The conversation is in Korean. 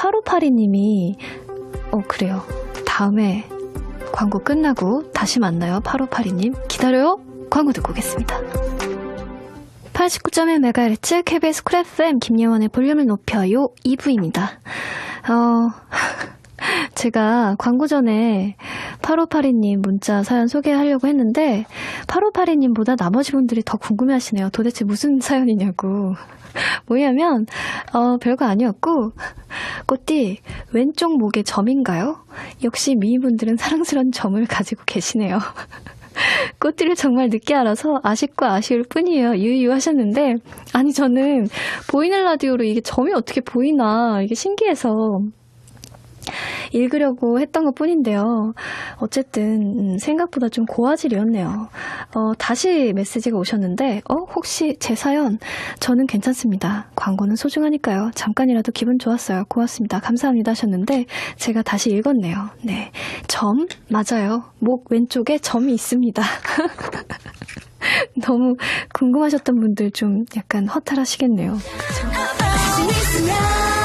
8582님이, 어, 그래요. 다음에 광고 끝나고 다시 만나요. 8582님. 기다려요. 광고 듣고 오겠습니다. 89.1MHz KBS 쿨 FM 김예원의 볼륨을 높여요 2부입니다. 어, 제가 광고 전에 8582님 문자 사연 소개하려고 했는데 8582님보다 나머지 분들이 더 궁금해 하시네요. 도대체 무슨 사연이냐고. 뭐냐면 어, 별거 아니었고 꽃띠 왼쪽 목에 점인가요? 역시 미인분들은 사랑스러운 점을 가지고 계시네요. 꽃띠를 정말 늦게 알아서 아쉽고 아쉬울 뿐이에요. 유유 하셨는데, 아니, 저는 보이는 라디오로 이게 점이 어떻게 보이나, 이게 신기해서 읽으려고 했던 것 뿐인데요. 어쨌든, 음, 생각보다 좀 고화질이었네요. 어, 다시 메시지가 오셨는데, 어, 혹시 제 사연, 저는 괜찮습니다. 광고는 소중하니까요. 잠깐이라도 기분 좋았어요. 고맙습니다. 감사합니다 하셨는데, 제가 다시 읽었네요. 네. 점? 맞아요. 목 왼쪽에 점이 있습니다. 너무 궁금하셨던 분들 좀 약간 허탈하시겠네요. 있으면